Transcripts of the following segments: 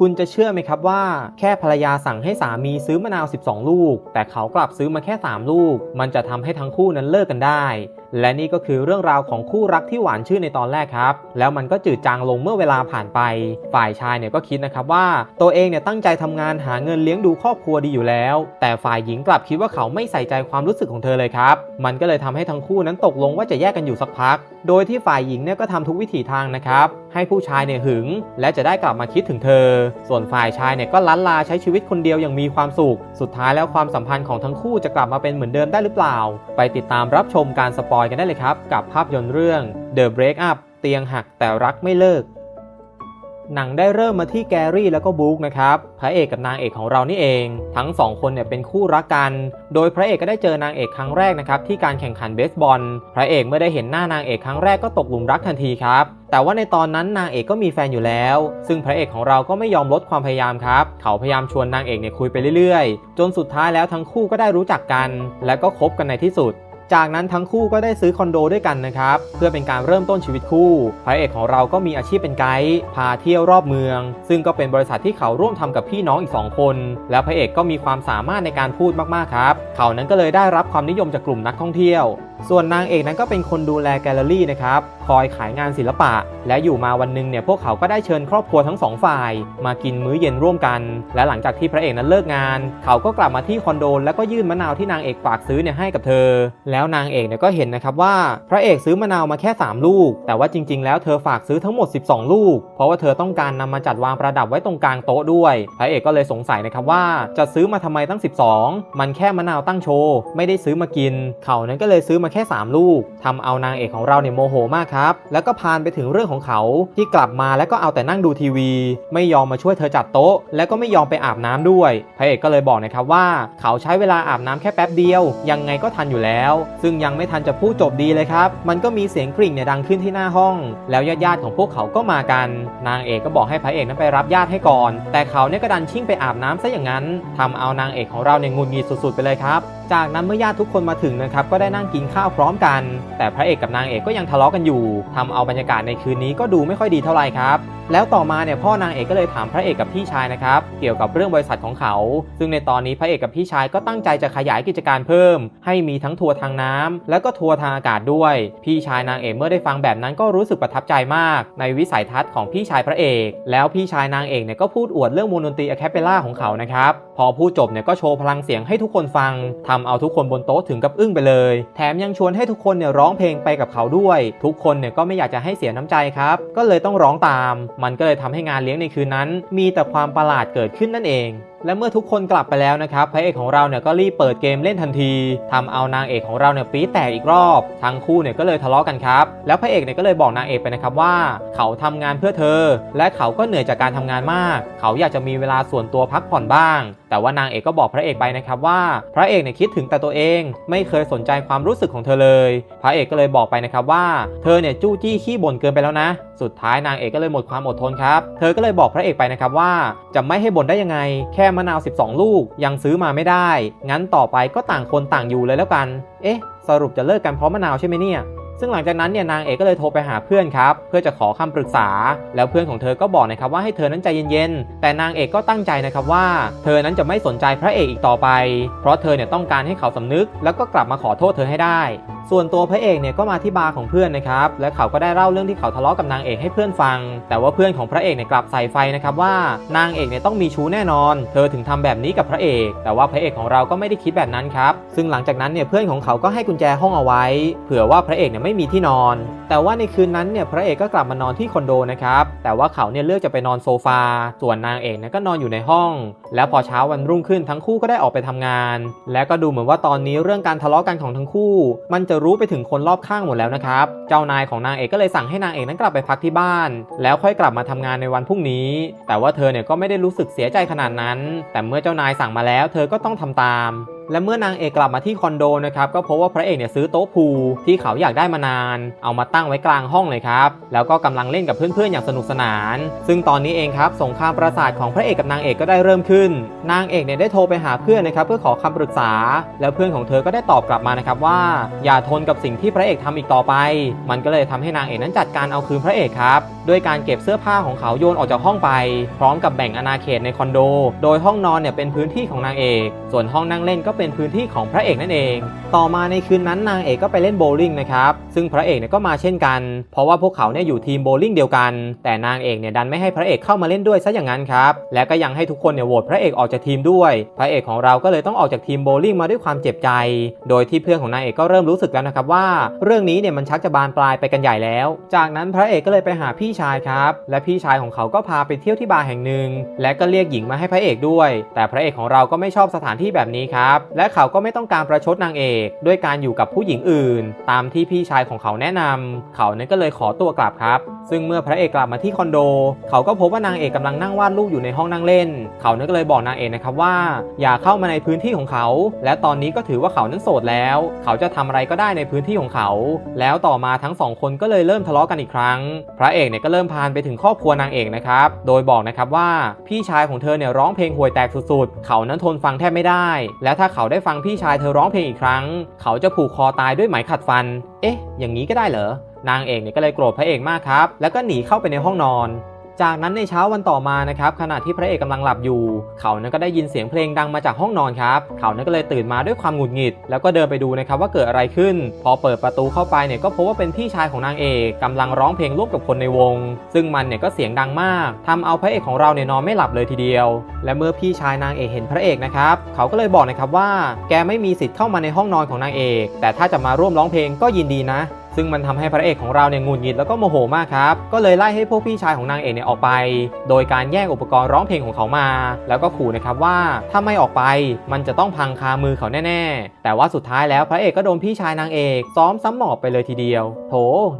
คุณจะเชื่อไหมครับว่า แค่ภรรยาสั่งให้สามีซื้อมะนาว 12 ลูก แต่เขากลับซื้อมาแค่ 3 ลูก มันจะทำให้ทั้งคู่นั้นเลิกกันได้ และนี่ก็คือเรื่องราวของคู่รักที่หวานชื่นในตอนแรกครับ แล้วมันก็จืดจางลงเมื่อเวลาผ่านไป ฝ่ายชายเนี่ยก็คิดนะครับว่า ตัวเองเนี่ยตั้งใจทำงานหาเงินเลี้ยงดูครอบครัวดีอยู่แล้ว แต่ฝ่ายหญิงกลับคิดว่าเขาไม่ใส่ใจความรู้สึกของเธอเลยครับ มันก็เลยทำให้ทั้งคู่นั้นตกลงว่าจะแยกกันอยู่สักพัก โดยที่ฝ่ายหญิงเนี่ยก็ทำทุกวิถีทางนะครับ ให้ผู้ชายเนี่ยหึง และจะได้กลับมาคิดถึงเธอ ส่วนฝ่ายชายเนี่ยก็ลั้นลาใช้ชีวิตคนเดียวอย่างมีความสุข สุดท้ายแล้วความสัมพันธ์ของทั้งคู่จะกลับมาเป็นเหมือนเดิมได้หรือเปล่า ไปติดตามรับชมการสปอยกันได้เลยครับ กับภาพยนตร์เรื่อง The Break Up เตียงหักแต่รักไม่เลิก หนังได้เริ่มมาที่แกรี่แล้วก็บุ๊กนะครับพระเอกกับนางเอกของเรานี่เอง ทั้งสองคนเนี่ยเป็นคู่รักกัน โดยพระเอกก็ได้เจอนางเอกครั้งแรกนะครับที่การแข่งขันเบสบอล พระเอกเมื่อได้เห็นหน้านางเอกครั้งแรกก็ตกหลุมรักทันทีครับแต่ว่าในตอนนั้นนางเอกก็มีแฟนอยู่แล้ว ซึ่งพระเอกของเราก็ไม่ยอมลดความพยายามครับ เขาพยายามชวนนางเอกเนี่ยคุยไปเรื่อยๆ จนสุดท้ายแล้วทั้งคู่ก็ได้รู้จักกัน และก็คบกันในที่สุด จากนั้นทั้งคู่ก็ได้ซื้อคอนโดด้วยกันนะครับเพื่อเป็นการเริ่มต้นชีวิตคู่พระเอกของเราก็มีอาชีพเป็นไกด์พาเที่ยวรอบเมือง ซึ่งก็เป็นบริษัทที่เขาร่วมทำกับพี่น้องอีก 2 คน แล้วพระเอกก็มีความสามารถในการพูดมากๆครับ เขานั้นก็เลยได้รับความนิยมจากกลุ่มนักท่องเที่ยว ส่วนนางเอกนั้นก็เป็นคนดูแลแกลเลอรี่นะครับ คอยขายงานศิลปะ และอยู่มาวันหนึงเนี่ยพวกเขาก็ได้เชิญครอบครัวทั้งสองฝ่าย มากินมื้อเย็นร่วมกัน และหลังจากที่พระเอกนั้นเลิกงาน เขาก็กลับมาที่คอนโดแล้วก็ยื่นมะนาวที่นางเอกฝากซื้อเนี่ยให้กับเธอ แล้วนางเอกเนี่ยก็เห็นนะครับว่าพระเอกซื้อมะนาวมาแค่ 3 ลูก แต่ว่าจริง ๆ แล้วเธอฝากซื้อทั้งหมด 12 ลูก เพราะว่าเธอต้องการนำมาจัดวางประดับไว้ตรงกลางโต๊ะด้วย พระเอกก็เลยสงสัยนะครับว่าจะซื้อมาทำไมตั้ง 12 มันแค่มะนาวตั้งโชว์ไม่ได้ซื้อมากิน เขานั้นก็เลยซื้อมาแค่ 3 ลูกทำเอานางเอกของเราเนี่ยโมโหมากครับ แล้วก็พานไปถึงเรื่องของเขาที่กลับมาแล้วก็เอาแต่นั่งดูทีวี ไม่ยอมมาช่วยเธอจัดโต๊ะ และก็ไม่ยอมไปอาบน้ำด้วยพระเอกก็เลยบอกนะครับว่าเขาใช้เวลาอาบน้ำแค่แป๊บเดียว ยังไงก็ทันอยู่แล้ว ซึ่งยังไม่ทันจะพูดจบดีเลยครับ มันก็มีเสียงกริ่งเนี่ยดังขึ้นที่หน้าห้อง แล้วญาติๆของพวกเขาก็มากัน นางเอกก็บอกให้พระเอกนั้นไปรับญาติให้ก่อน แต่เขาเนี่ยก็ดันชิ่งไปอาบน้ำซะอย่างนั้นทำเอานางเอกของเราเนี่ยงุนงีดสุดๆไปเลยครับ จากนั้นเมื่อญาติทุกคนมาถึงนะครับก็ได้นั่งกินข้าวพร้อมกัน แต่พระเอกกับนางเอกก็ยังทะเลาะกันอยู่ทำเอาบรรยากาศในคืนนี้ก็ดูไม่ค่อยดีเท่าไหร่ครับแล้วต่อมาเนี่ยพ่อนางเอกก็เลยถามพระเอกกับพี่ชายนะครับเกี่ยวกับเรื่องบริษัทของเขา ซึ่งในตอนนี้พระเอกกับพี่ชายก็ตั้งใจจะขยายกิจการเพิ่ม ให้มีทั้งทัวร์ทางน้ำแล้วก็ทัวร์ทางอากาศด้วย พี่ชายนางเอกเมื่อได้ฟังแบบนั้นก็รู้สึกประทับใจมาก ในวิสัยทัศน์ของพี่ชายพระเอก แล้วพี่ชายนางเอกเนี่ยก็พูดอวดเรื่องวงดนตรีอะแคปเปล่าของเขานะครับพอพูดจบเนี่ยก็โชว์พลังเสียงให้ทุกคนฟังทำเอาทุกคนบนโต๊ะถึงกับอึ้งไปเลย แถมยังชวนให้ทุกคนเนี่ยร้องเพลงไปกับเขาด้วย ทุกคนเนี่ยก็ไม่อยากจะให้เสียน้ำใจครับก็เลยต้องร้องตามมันก็เลยทำให้งานเลี้ยงในคืนนั้น มีแต่ความประหลาดเกิดขึ้นนั่นเอง และเมื่อทุกคนกลับไปแล้วนะครับพระเอกของเราเนี่ยก็รีบเปิดเกมเล่นทันทีทำเอานางเอกของเราเนี่ยปี๊แตกอีกรอบทั้งคู่เนี่ยก็เลยทะเลาะกันครับแล้วพระเอกเนี่ยก็เลยบอกนางเอกไปนะครับว่า เขาทำงานเพื่อเธอ และเขาก็เหนื่อยจากการทำงานมาก เขาอยากจะมีเวลาส่วนตัวพักผ่อนบ้าง แต่ว่านางเอกก็บอกพระเอกไปนะครับว่า พระเอกเนี่ยคิดถึงแต่ตัวเอง ไม่เคยสนใจความรู้สึกของเธอเลย พระเอกก็เลยบอกไปนะครับว่า เธอเนี่ยจู้จี้ขี้บ่นเกินไปแล้วนะ สุดท้ายนางเอกก็เลยหมดความอดทนครับ เธอก็เลยบอกพระเอกไปนะครับว่าจะไม่ให้บ่นได้ยังไง แค่มะนาว 12 ลูก ยังซื้อมาไม่ได้ งั้นต่อไปก็ต่างคนต่างอยู่เลยแล้วกัน เอ๊ะ สรุปจะเลิกกันเพราะมะนาวใช่ไหมเนี่ย ซึ่งหลังจากนั้นเนี่ยนางเอกก็เลยโทรไปหาเพื่อนครับเพื่อจะขอคำปรึกษา แล้วเพื่อนของเธอก็บอกนะครับว่าให้เธอนั้นใจเย็นๆแต่นางเอกก็ตั้งใจนะครับว่า เธอนั้นจะไม่สนใจพระเอกอีกต่อไป เพราะเธอเนี่ยต้องการให้เขาสำนึก แล้วก็กลับมาขอโทษเธอให้ได้ ส่วนตัวพระเอกเนี่ยก็มาที่บาร์ของเพื่อนนะครับและเขาก็ได้เล่าเรื่องที่เขาทะเลาะกับนางเอกให้เพื่อนฟัง แต่ว่าเพื่อนของพระเอกเนี่ยกลับใส่ไฟนะครับว่านางเอกเนี่ยต้องมีชู้แน่นอน เธอถึงทำแบบนี้กับพระเอก แต่ว่าพระเอกของเราก็ไม่ได้คิดแบบนั้นครับซึ่งหลังจากนั้นเนี่ยเพื่อนของเขาก็ให้กุญแจห้องเอาไว้ เผื่อว่าพระเอกเนี่ยไม่มีที่นอน แต่ว่าในคืนนั้นเนี่ยพระเอกก็กลับมานอนที่คอนโดนะครับแต่ว่าเขาเนี่ยเลือกจะไปนอนโซฟา ส่วนนางเอกเนี่ยก็นอนอยู่ในห้อง แล้วพอเช้าวันรุ่งขึ้นทั้งคู่ก็ได้ออกไปทำงาน และก็ดูเหมือนว่าตอนนี้เรื่องการทะเลาะกันของทั้งคู่ มันจะรู้ไปถึงคนรอบข้างหมดแล้วนะครับเจ้านายของนางเอกก็เลยสั่งให้นางเอกนั้นกลับไปพักที่บ้าน แล้วค่อยกลับมาทำงานในวันพรุ่งนี้ แต่ว่าเธอเนี่ยก็ไม่ได้รู้สึกเสียใจขนาดนั้น แต่เมื่อเจ้านายสั่งมาแล้ว เธอก็ต้องทำตาม และเมื่อนางเอกกลับมาที่คอนโดนะครับก็พบว่าพระเอกเนี่ยซื้อโต๊ะพูลที่เขาอยากได้มานาน เอามาตั้งไว้กลางห้องเลยครับ แล้วก็กำลังเล่นกับเพื่อนๆอย่างสนุกสนาน ซึ่งตอนนี้เองครับสงครามประสาทของพระเอกกับนางเอกก็ได้เริ่มขึ้น นางเอกเนี่ยได้โทรไปหาเพื่อนนะครับเพื่อขอคำปรึกษา แล้วเพื่อนของเธอก็ได้ตอบกลับมานะครับว่า อย่าทนกับสิ่งที่พระเอกทำอีกต่อไป มันก็เลยทำให้นางเอกนั้นจัดการเอาคืนพระเอกครับด้วยการเก็บเสื้อผ้าของเขาโยนออกจากห้องไป พร้อมกับแบ่งอาณาเขตในคอนโด โดยห้องนอนเนี่ยเป็นพื้นที่ของนางเอก ส่วนห้องนั่งเล่นก็เป็นพื้นที่ของพระเอกนั่นเอง ต่อมาในคืนนั้นนางเอกก็ไปเล่นโบว์ลิ่งนะครับ ซึ่งพระเอกเนี่ยก็มาเช่นกัน เพราะว่าพวกเขาเนี่ยอยู่ทีมโบว์ลิ่งเดียวกัน แต่นางเอกเนี่ยดันไม่ให้พระเอกเข้ามาเล่นด้วยซะอย่างนั้นครับ และก็ยังให้ทุกคนเนี่ยโหวตพระเอกออกจากทีมด้วย พระเอกของเราก็เลยต้องออกจากทีมโบว์ลิ่งมาด้วยความเจ็บใจ โดยที่เพื่อนของนางเอกก็เริ่มรู้สึกแล้วนะครับว่า เรื่องนี้เนี่ยมันชักจะบานปลายไปกันใหญ่แล้ว จากนั้นพระเอกก็เลยไปหาพี่ชายครับ และพี่ชายของเขาก็พาไปเที่ยวที่บาร์แห่งหนึ่ง และก็เรียกหญิงมาให้พระเอกด้วย แต่พระเอกของเราก็ไม่ชอบสถานที่แบบนี้ครับและเขาก็ไม่ต้องการประชดนางเอก ด้วยการอยู่กับผู้หญิงอื่น ตามที่พี่ชายของเขาแนะนำเขานั้นก็เลยขอตัวกลับครับ ซึ่งเมื่อพระเอกกลับมาที่คอนโด เขาก็พบว่านางเอกกำลังนั่งวาดรูปอยู่ในห้องนั่งเล่น เขานั้นก็เลยบอกนางเอกนะครับว่า อย่าเข้ามาในพื้นที่ของเขา และตอนนี้ก็ถือว่าเขานั้นโสดแล้ว เขาจะทำอะไรก็ได้ในพื้นที่ของเขา แล้วต่อมาทั้งสองคนก็เลยเริ่มทะเลาะกันอีกครั้ง พระเอกเนี่ยก็เริ่มพานไปถึงครอบครัวนางเอกนะครับ โดยบอกนะครับว่าพี่ชายของเธอเนี่ยร้องเพลงห่วยแตกสุดๆ เขานั้นทนฟังแทบไม่ได้ และถ้าเขาได้ฟังพี่ชายเธอร้องเพลงอีกครั้ง เขาจะผูกคอตายด้วยไหมขัดฟัน เอ๊ะ อย่างนี้ก็ได้เหรอ นางเอกเนี่ยก็เลยโกรธพระเอกมากครับ แล้วก็หนีเข้าไปในห้องนอน จากนั้นในเช้าวันต่อมานะครับขณะที่พระเอกกำลังหลับอยู่ เขานั้นก็ได้ยินเสียงเพลงดังมาจากห้องนอนครับ เขานั้นก็เลยตื่นมาด้วยความหงุดหงิด แล้วก็เดินไปดูนะครับว่าเกิดอะไรขึ้น พอเปิดประตูเข้าไปเนี่ยก็พบว่าเป็นพี่ชายของนางเอกกำลังร้องเพลงร่วมกับคนในวง ซึ่งมันเนี่ยก็เสียงดังมากทำเอาพระเอกของเราเนี่ยนอนไม่หลับเลยทีเดียว และเมื่อพี่ชายนางเอกเห็นพระเอกนะครับเขาก็เลยบอกนะครับว่า แกไม่มีสิทธิ์เข้ามาในห้องนอนของนางเอก แต่ถ้าจะมาร่วมร้องเพลงก็ยินดีนะ ซึ่งมันทำให้พระเอกของเราเนี่ยงุดหงิดแล้วก็โมโหมากครับ ก็เลยไล่ให้พวกพี่ชายของนางเอกเนี่ยออกไป โดยการแย่งอุปกรณ์ร้องเพลงของเขามา แล้วก็ขู่นะครับว่าถ้าไม่ออกไปมันจะต้องพังคามือเขาแน่ ๆ แต่ว่าสุดท้ายแล้วพระเอกก็โดนพี่ชายนางเอกซ้อมซ้ำหมอบไปเลยทีเดียว โถ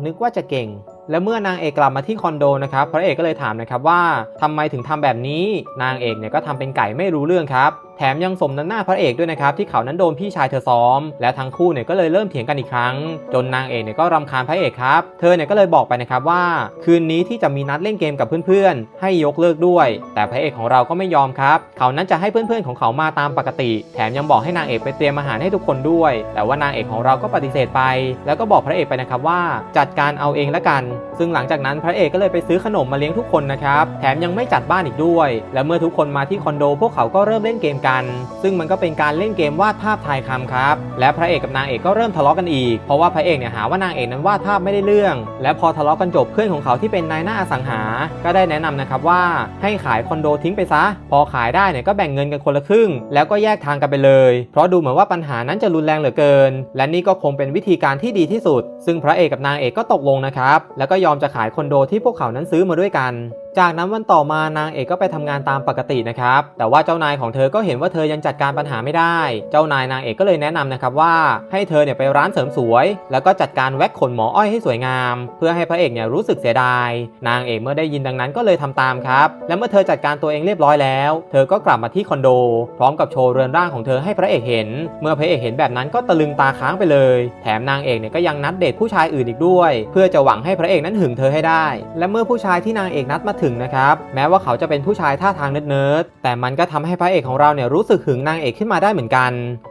นึกว่าจะเก่งและเมื่อนางเอกกลับมาที่คอนโดนะครับพระเอกก็เลยถามนะครับว่าทำไมถึงทำแบบนี้ นางเอกเนี่ยก็ทำเป็นไก่ไม่รู้เรื่องครับแถมยังสมน้ำหน้าพระเอกด้วยนะครับที่เขานั้นโดนพี่ชายเธอซ้อม และทั้งคู่เนี่ยก็เลยเริ่มเถียงกันอีกครั้ง จนนางเอกเนี่ยก็รำคาญพระเอกครับ เธอเนี่ยก็เลยบอกไปนะครับว่า คืนนี้ที่จะมีนัดเล่นเกมกับเพื่อนๆ ให้ยกเลิกด้วย แต่พระเอกของเราก็ไม่ยอมครับ เขานั้นจะให้เพื่อนๆของเขามาตามปกติ แถมยังบอกให้นางเอกไปเตรียมอาหารให้ทุกคนด้วย แต่ว่านางเอกของเราก็ปฏิเสธไป แล้วก็บอกพระเอกไปนะครับว่า จัดการเอาเองละกัน ซึ่งหลังจากนั้นพระเอกก็เลยไปซื้อขนมมาเลี้ยงทุกคนนะครับ แถมยังไม่จัดบ้านอีกด้วย และเมื่อทุกคนมาที่คอนโด พวกเขาก็เริ่มเล่นเกมกัน ซึ่งมันก็เป็นการเล่นเกมวาดภาพทายคำครับ และพระเอกกับนางเอกก็เริ่มทะเลาะกันอีก เพราะว่าพระเอกเนี่ยหาว่านางเอกนั้นวาดภาพไม่ได้เรื่อง และพอทะเลาะกันจบเพื่อนของเขาที่เป็นนายหน้าอสังหา ก็ได้แนะนำนะครับว่าให้ขายคอนโดทิ้งไปซะ พอขายได้เนี่ยก็แบ่งเงินกันคนละครึ่ง แล้วก็แยกทางกันไปเลย เพราะดูเหมือนว่าปัญหานั้นจะรุนแรงเหลือเกิน และนี่ก็คงเป็นวิธีการที่ดีที่สุด ซึ่งพระเอกกับนางเอกก็ตกลงนะครับ แล้วก็ยอมจะขายคอนโดที่พวกเขานั้นซื้อมาด้วยกัน จากนั้นวันต่อมานางเอกก็ไปทำงานตามปกตินะครับ แต่ว่าเจ้านายของเธอก็เห็นว่าเธอยังจัดการปัญหาไม่ได้ เจ้านายนางเอกก็เลยแนะนำนะครับว่าให้เธอเนี่ยไปร้านเสริมสวย แล้วก็จัดการแว็กขนหมออ้อยให้สวยงาม เพื่อให้พระเอกเนี่ยรู้สึกเสียดาย นางเอกเมื่อได้ยินดังนั้นก็เลยทำตามครับ และเมื่อเธอจัดการตัวเองเรียบร้อยแล้ว เธอก็กลับมาที่คอนโด พร้อมกับโชว์เรือนร่างของเธอให้พระเอกเห็น เมื่อพระเอกเห็นแบบนั้นก็ตะลึงตาค้างไปเลย แถมนางเอกเนี่ยก็ยังนัดเดทผู้ชายอื่นอีกด้วย เพื่อจะหวังให้พระเอกนั้นหึงเธอให้ได้ และเมื่อผู้ชายที่นางเอกนัดมาถงนะครับ แม้ว่าเขาจะเป็นผู้ชายท่าทางเนิร์ดๆแต่มันก็ทำให้พระเอกของเราเนี่ยรู้สึกหึงนางเอกขึ้นมาได้เหมือนกัน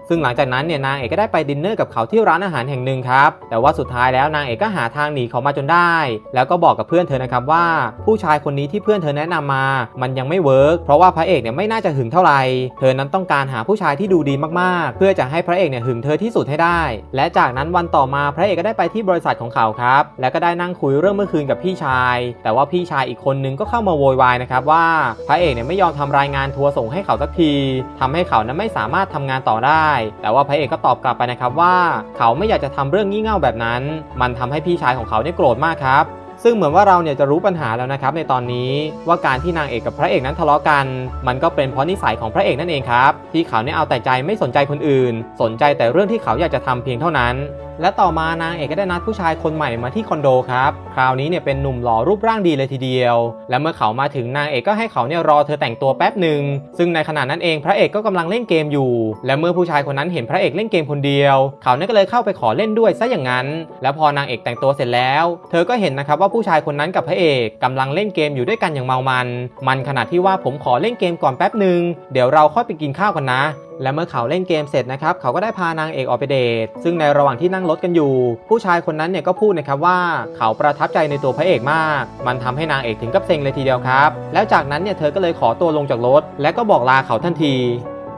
ซึ่งหลังจากนั้นเนี่ยนางเอกก็ได้ไปดินเนอร์กับเขาที่ร้านอาหารแห่งหนึ่งครับ แต่ว่าสุดท้ายแล้วนางเอกก็หาทางหนีเขามาจนได้ แล้วก็บอกกับเพื่อนเธอนะครับว่า ผู้ชายคนนี้ที่เพื่อนเธอแนะนำมา มันยังไม่เวิร์กเพราะว่าพระเอกเนี่ยไม่น่าจะหึงเท่าไหร่ เธอนั้นต้องการหาผู้ชายที่ดูดีมากๆ เพื่อจะให้พระเอกเนี่ยหึงเธอที่สุดให้ได้ และจากนั้นวันต่อมาพระเอกก็ได้ไปที่บริษัทของเขาครับ แล้วก็ได้นั่งคุยเรื่องเมื่อคืนกับพี่ชาย แต่ว่าพี่ชายอีกคนนึงก็เข้ามาโวยวายนะครับว่าพระเอกเนี่ยไม่ยอมทำรายงานทัวร์ส่งให้เขาสักทีทำให้เขานั้นไม่สามารถทำงานต่อได้แต่ว่าพระเอกก็ตอบกลับไปนะครับว่า เขาไม่อยากจะทำเรื่องงี่เง่าแบบนั้น มันทำให้พี่ชายของเขาเนี่ยโกรธมากครับ ซึ่งเหมือนว่าเราเนี่ยจะรู้ปัญหาแล้วนะครับในตอนนี้ว่าการที่นางเอกกับพระเอกนั้นทะเลาะกัน มันก็เป็นเพราะนิสัยของพระเอกนั่นเองครับที่เขาเนี่ยเอาแต่ใจไม่สนใจคนอื่น สนใจแต่เรื่องที่เขาอยากจะทำเพียงเท่านั้น และต่อมานางเอกก็ได้นัดผู้ชายคนใหม่มาที่คอนโดครับคราวนี้เนี่ยเป็นหนุ่มหล่อรูปร่างดีเลยทีเดียว และเมื่อเขามาถึงนางเอกก็ให้เขาเนี่ยรอเธอแต่งตัวแป๊บหนึ่งซึ่งในขณะนั้นเองพระเอกก็กำลังเล่นเกมอยู่ และเมื่อผู้ชายคนนั้นเห็นพระเอกเล่นเกมคนเดียว เขาเนี่ยก็เลยเข้าไปขอเล่นด้วยซะอย่างนั้น แล้วพอนางเอกแต่งตัวเสร็จแล้ว เธอก็เห็นนะครับว่าผู้ชายคนนั้นกับพระเอกกำลังเล่นเกมอยู่ด้วยกันอย่างเมามัน มันขนาดที่ว่าผมขอเล่นเกมก่อนแป๊บหนึ่งเดี๋ยวเราค่อยไปกินข้าวกันนะ และเมื่อเขาเล่นเกมเสร็จนะครับเขาก็ได้พานางเอกออกไปเดท ซึ่งในระหว่างที่นั่งรถกันอยู่ ผู้ชายคนนั้นเนี่ยก็พูดนะครับว่าเขาประทับใจในตัวพระเอกมาก มันทำให้นางเอกถึงกับเซ็งเลยทีเดียวครับ แล้วจากนั้นเนี่ยเธอก็เลยขอตัวลงจากรถ และก็บอกลาเขาทันที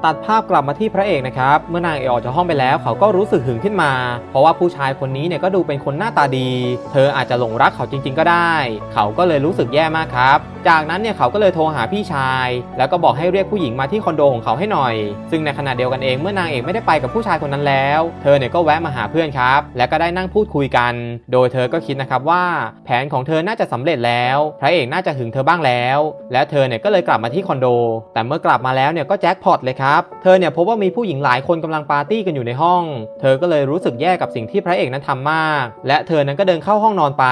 ตัดภาพกลับมาที่พระเอกนะครับ เมื่อนางเอกออกจากห้องไปแล้วเขาก็รู้สึกหึงขึ้นมา เพราะว่าผู้ชายคนนี้เนี่ยก็ดูเป็นคนหน้าตาดี เธออาจจะหลงรักเขาจริง ๆ ก็ได้ เขาก็เลยรู้สึกแย่มากครับ จากนั้นเนี่ยเขาก็เลยโทรหาพี่ชาย แล้วก็บอกให้เรียกผู้หญิงมาที่คอนโดของเขาให้หน่อย ซึ่งในขณะเดียวกันเองเมื่อนางเอกไม่ได้ไปกับผู้ชายคนนั้นแล้ว เธอเนี่ยก็แวะมาหาเพื่อนครับ และก็ได้นั่งพูดคุยกัน โดยเธอก็คิดนะครับว่า แผนของเธอน่าจะสำเร็จแล้ว พระเอกน่าจะหึงเธอบ้างแล้ว และเธอเนี่ยก็เลยกลับมาที่คอนโด แต่เมื่อกลับมาแล้วเนี่ยก็แจ็คพอตเลยครับเธอเนี่ยพบว่ามีผู้หญิงหลายคนกำลังปาร์ตี้กันอยู่ในห้อง เธอก็เลยรู้สึกแย่กับสิ่งที่พระเอกนั้นทำมาก และเธอนั้นก็เดินเข้าห้องนอนไป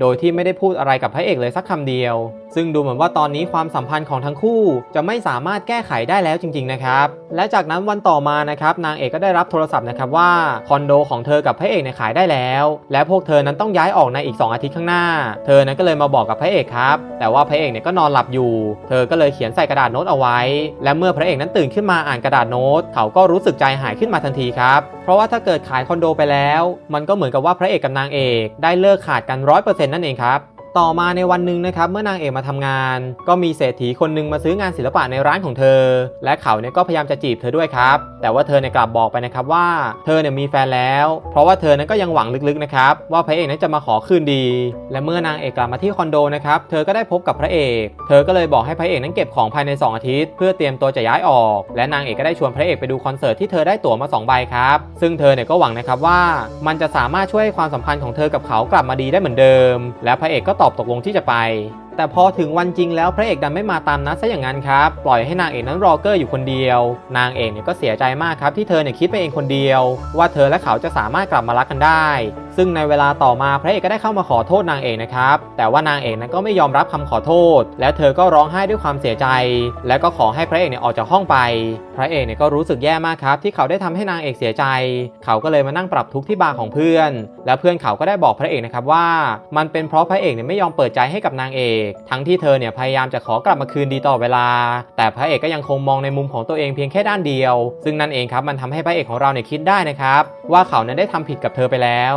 โดยที่ไม่ได้พูดอะไรกับพระเอกเลยสักคำเดียว ซึ่งดูเหมือนว่าตอนนี้ความสัมพันธ์ของทั้งคู่ จะไม่สามารถแก้ไขได้แล้วจริง ๆ นะครับ และจากนั้นวันต่อมานะครับนางเอกก็ได้รับโทรศัพท์นะครับว่าคอนโดของเธอกับพระเอกเนี่ยขายได้แล้ว และพวกเธอนั้นต้องย้ายออกในอีก 2 อาทิตย์ข้างหน้า เธอนั้นก็เลยมาบอกกับพระเอกครับ แต่ว่าพระเอกเนี่ยก็นอนหลับอยู่ เธอก็เลยเขียนใส่กระดาษโน้ตเอาไว้ และเมื่อพระเอกนั้นตื่นขึ้นมาอ่านกระดาษโน้ต เขาก็รู้สึกใจหายขึ้นมาทันทีครับ เพราะว่าถ้าเกิดขายคอนโดไปแล้ว มันก็เหมือนกับว่าพระเอกกับนางเอก ได้เลิกขาดกันร้อยเปอร์เซ็นต์นั่นเองครับ ต่อมาในวันหนึ่งนะครับเมื่อนางเอกมาทำงาน ก็มีเศรษฐีคนหนึ่งมาซื้องานศิลปะในร้านของเธอ และเขาเนี่ยก็พยายามจะจีบเธอด้วยครับ แต่ว่าเธอเนี่ยกลับบอกไปนะครับว่าเธอเนี่ยมีแฟนแล้ว เพราะว่าเธอนั้นก็ยังหวังลึกๆนะครับว่าพระเอกนั้นจะมาขอคืนดี และเมื่อนางเอกกลับมาที่คอนโดนะครับเธอก็ได้พบกับพระเอก เธอก็เลยบอกให้พระเอกนั้นเก็บของภายใน 2 อาทิตย์ เพื่อเตรียมตัวจะย้ายออก และนางเอกก็ได้ชวนพระเอกไปดูคอนเสิร์ตที่เธอได้ตั๋วมา2ใบครับซึ่งเธอเนี่ยก็หวังนะครับว่า มันจะสามารถช่วยให้ความสัมพันธ์ของเธอกับเขากลับมาดีได้เหมือนเดิม และพระเอกก็ตอบตกลงที่จะไป แต่พอถึงวันจริงแล้วพระเอกดันไม่มาตามนัดซะอย่างนั้นครับ ปล่อยให้นางเอกนั้นรอเกอร์อยู่คนเดียว นางเอกเนี่ยก็เสียใจมากครับที่เธอเนี่ยคิดไปเองคนเดียว ว่าเธอและเขาจะสามารถกลับมารักกันได้ซึ่งในเวลาต่อมาพระเอกก็ได้เข้ามาขอโทษนางเอกนะครับ แต่ว่านางเอกนั้นก็ไม่ยอมรับคำขอโทษ และเธอก็ร้องไห้ด้วยความเสียใจ และก็ขอให้พระเอกเนี่ยออกจากห้องไป พระเอกเนี่ยก็รู้สึกแย่มากครับ ที่เขาได้ทำให้นางเอกเสียใจ เขาก็เลยมานั่งปรับทุกข์ที่บาร์ของเพื่อน และเพื่อนเขาก็ได้บอกพระเอกนะครับว่า มันเป็นเพราะพระเอกเนี่ยไม่ยอมเปิดใจให้กับนางเอก ทั้งที่เธอเนี่ยพยายามจะขอกลับมาคืนดีต่อเวลา แต่พระเอกก็ยังคงมองในมุมของตัวเองเพียงแค่ด้านเดียว ซึ่งนั่นเองครับมันทำให้พระเอกของเราเนี่ยคิดได้นะครับว่าเขานั้นได้ทำผิดกับเธอไปแล้ว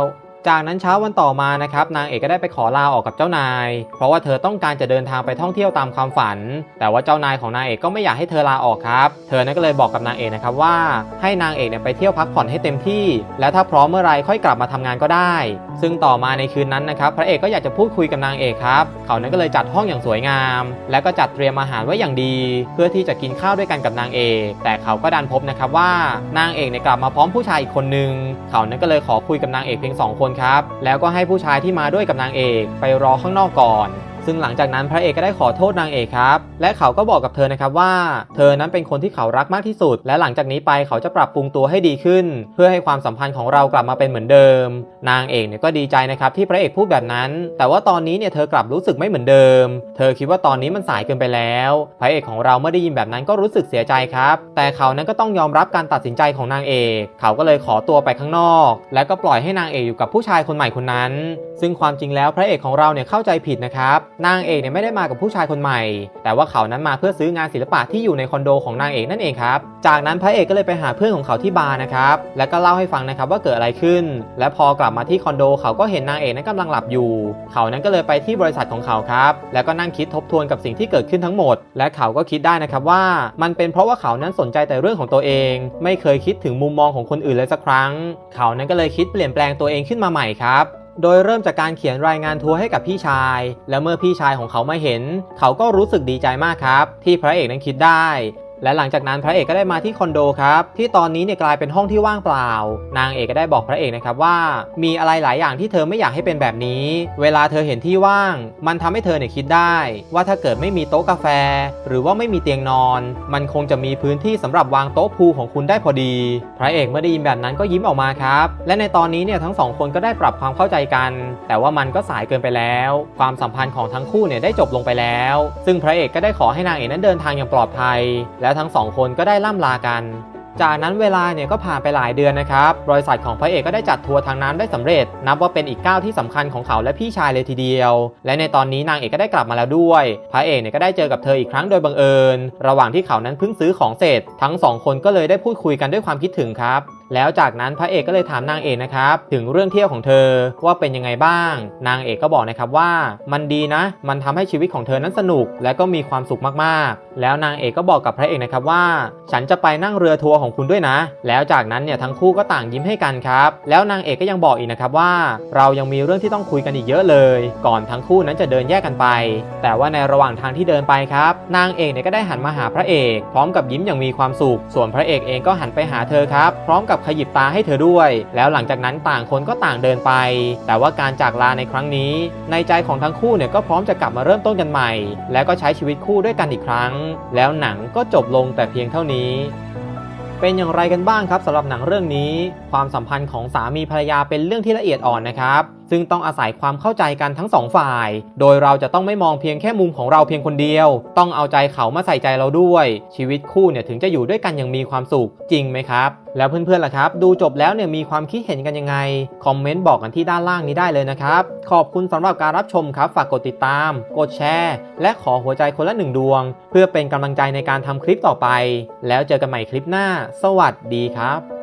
จากนั้นเช้าวันต่อมานะครับนางเอกก็ได้ไปขอลาออกกับเจ้านาย เพราะว่าเธอต้องการจะเดินทางไปท่องเที่ยวตามความฝัน แต่ว่าเจ้านายของนางเอกก็ไม่อยากให้เธอลาออกครับ เธอนั้นก็เลยบอกกับนางเอกนะครับว่าให้นางเอกเนี่ยไปเที่ยวพักผ่อนให้เต็มที่ และถ้าพร้อมเมื่อไรค่อยกลับมาทำงานก็ได้ ซึ่งต่อมาในคืนนั้นนะครับพระเอกก็อยากจะพูดคุยกับนางเอกครับเขานั้นก็เลยจัดห้องอย่างสวยงาม และก็จัดเตรียมอาหารไว้อย่างดี เพื่อที่จะกินข้าวด้วยกันกับนางเอก แต่เขาก็ดันพบนะครับว่านางเอกเนี่ยกลับมาพร้อมผู้ชายอีกคนนึง เขานั้นก็เลยขอคุยกับนางเอกเพียงสองคนครับ แล้วก็ให้ผู้ชายที่มาด้วยกับนางเอกไปรอข้างนอกก่อน ซึ่งหลังจากนั้นพระเอกก็ได้ขอโทษนางเอกครับและเขาก็บอกกับเธอนะครับว่า เธอนั้นเป็นคนที่เขารักมากที่สุด และหลังจากนี้ไปเขาจะปรับปรุงตัวให้ดีขึ้น เพื่อให้ความสัมพันธ์ของเรากลับมาเป็นเหมือนเดิม นางเอกเนี่ยก็ดีใจนะครับที่พระเอกพูดแบบนั้น แต่ว่าตอนนี้เนี่ยเธอกลับรู้สึกไม่เหมือนเดิม เธอคิดว่าตอนนี้มันสายเกินไปแล้ว พระเอกของเราเมื่อได้ยินแบบนั้นก็รู้สึกเสียใจครับ แต่เขานั้นก็ต้องยอมรับการตัดสินใจของนางเอก เขาก็เลยขอตัวไปข้างนอก แล้วก็ปล่อยให้นางเอกอยู่กับผู้ชายคนใหม่คนนั้น ซึ่งความจริงแล้วพระเอกของเราเนี่ยเข้าใจผิดนะครับนางเอกเนี่ยไม่ได้มากับผู้ชายคนใหม่ แต่ว่าเขานั้นมาเพื่อซื้องานศิลปะที่อยู่ในคอนโดของนางเอกนั่นเองครับจากนั้นพระเอกก็เลยไปหาเพื่อนของเขาที่บาร์นะครับแล้วก็เล่าให้ฟังนะครับว่าเกิดอะไรขึ้น และพอกลับมาที่คอนโด เขาก็เห็นนางเอกนั้นกำลังหลับอยู่ เขานั้นก็เลยไปที่บริษัทของเขาครับแล้วก็นั่งคิดทบทวนกับสิ่งที่เกิดขึ้นทั้งหมด และเขาก็คิดได้นะครับว่า มันเป็นเพราะว่าเขานั้นสนใจแต่เรื่องของตัวเอง ไม่เคยคิดถึงมุมมองของคนอื่นเลยสักครั้ง เขานั้นก็เลยคิดเปลี่ยนแปลงตัวเองขึ้นมาใหม่ครับ โดยเริ่มจากการเขียนรายงานทัวร์ให้กับพี่ชาย และเมื่อพี่ชายของเขามาเห็น เขาก็รู้สึกดีใจมากครับ ที่พระเอกนั้นคิดได้ และหลังจากนั้นพระเอกก็ได้มาที่คอนโดครับที่ตอนนี้เนี่ยกลายเป็นห้องที่ว่างเปล่า นางเอกก็ได้บอกพระเอกนะครับว่า มีอะไรหลายอย่างที่เธอไม่อยากให้เป็นแบบนี้ เวลาเธอเห็นที่ว่าง มันทำให้เธอเนี่ยคิดได้ ว่าถ้าเกิดไม่มีโต๊ะกาแฟ หรือว่าไม่มีเตียงนอน มันคงจะมีพื้นที่สำหรับวางโต๊ะพูของคุณได้พอดี พระเอกเมื่อได้ยินแบบนั้นก็ยิ้มออกมาครับและในตอนนี้เนี่ยทั้งสองคนก็ได้ปรับความเข้าใจกัน แต่ว่ามันก็สายเกินไปแล้ว ความสัมพันธ์ของทั้งคู่เนี่ยได้จบลงไปแล้ว ซึ่งพระเอกก็ได้ขอให้นางเอกนั้นเดินทางอย่างปลอดภัยแล้วทั้งสองคนก็ได้ล่ำลากัน จากนั้นเวลาเนี่ยก็ผ่านไปหลายเดือนนะครับ บริษัทของพระเอกก็ได้จัดทัวร์ทางน้ำได้สำเร็จ นับว่าเป็นอีกก้าวที่สำคัญของเขาและพี่ชายเลยทีเดียว และในตอนนี้นางเอกก็ได้กลับมาแล้วด้วย พระเอกเนี่ยก็ได้เจอกับเธออีกครั้งโดยบังเอิญ ระหว่างที่เขานั้นเพิ่งซื้อของเสร็จ ทั้งสองคนก็เลยได้พูดคุยกันด้วยความคิดถึงครับ แล้วจากนั้นพระเอกก็เลยถามนางเอกนะครับถึงเรื่องเที่ยวของเธอว่าเป็นยังไงบ้าง นางเอกก็บอกนะครับว่ามันดีนะ มันทำให้ชีวิตของเธอนั้นสนุก และก็มีความสุขมากๆ แล้วนางเอกก็บอกกับพระเอกนะครับว่า ฉันจะไปนั่งเรือทัวร์ของคุณด้วยนะ แล้วจากนั้นเนี่ยทั้งคู่ก็ต่างยิ้มให้กันครับแล้วนางเอกก็ยังบอกอีกนะครับว่า เรายังมีเรื่องที่ต้องคุยกันอีกเยอะเลย ก่อนทั้งคู่นั้นจะเดินแยกกันไป แต่ว่าในระหว่างทางที่เดินไปครับ นางเอกเนี่ยก็ได้หันมาหาพระเอก พร้อมกับยิ้มอย่างมีความสุข ส่วนพระเอกเองก็หันไปหาเธอครับ พร้อมกับขยิบตาให้เธอด้วย แล้วหลังจากนั้นต่างคนก็ต่างเดินไป แต่ว่าการจากลาในครั้งนี้ ในใจของทั้งคู่เนี่ยก็พร้อมจะกลับมาเริ่มต้นกันใหม่ แล้วก็ใช้ชีวิตคู่ด้วยกันอีกครั้ง แล้วหนังก็จบลงแต่เพียงเท่านี้เป็นอย่างไรกันบ้างครับสำหรับหนังเรื่องนี้ ความสัมพันธ์ของสามีภรรยาเป็นเรื่องที่ละเอียดอ่อนนะครับ ซึ่งต้องอาศัยความเข้าใจกันทั้งสองฝ่าย โดยเราจะต้องไม่มองเพียงแค่มุมของเราเพียงคนเดียว ต้องเอาใจเขามาใส่ใจเราด้วย ชีวิตคู่เนี่ยถึงจะอยู่ด้วยกันอย่างมีความสุขจริงไหมครับ แล้วเพื่อนๆล่ะครับ ดูจบแล้วเนี่ยมีความคิดเห็นกันยังไง คอมเมนต์บอกกันที่ด้านล่างนี้ได้เลยนะครับ ขอบคุณสำหรับการรับชมครับ ฝากกดติดตาม กดแชร์ และขอหัวใจคนละหนึ่งดวง เพื่อเป็นกำลังใจในการทำคลิปต่อไป แล้วเจอกันใหม่คลิปหน้า สวัสดีครับ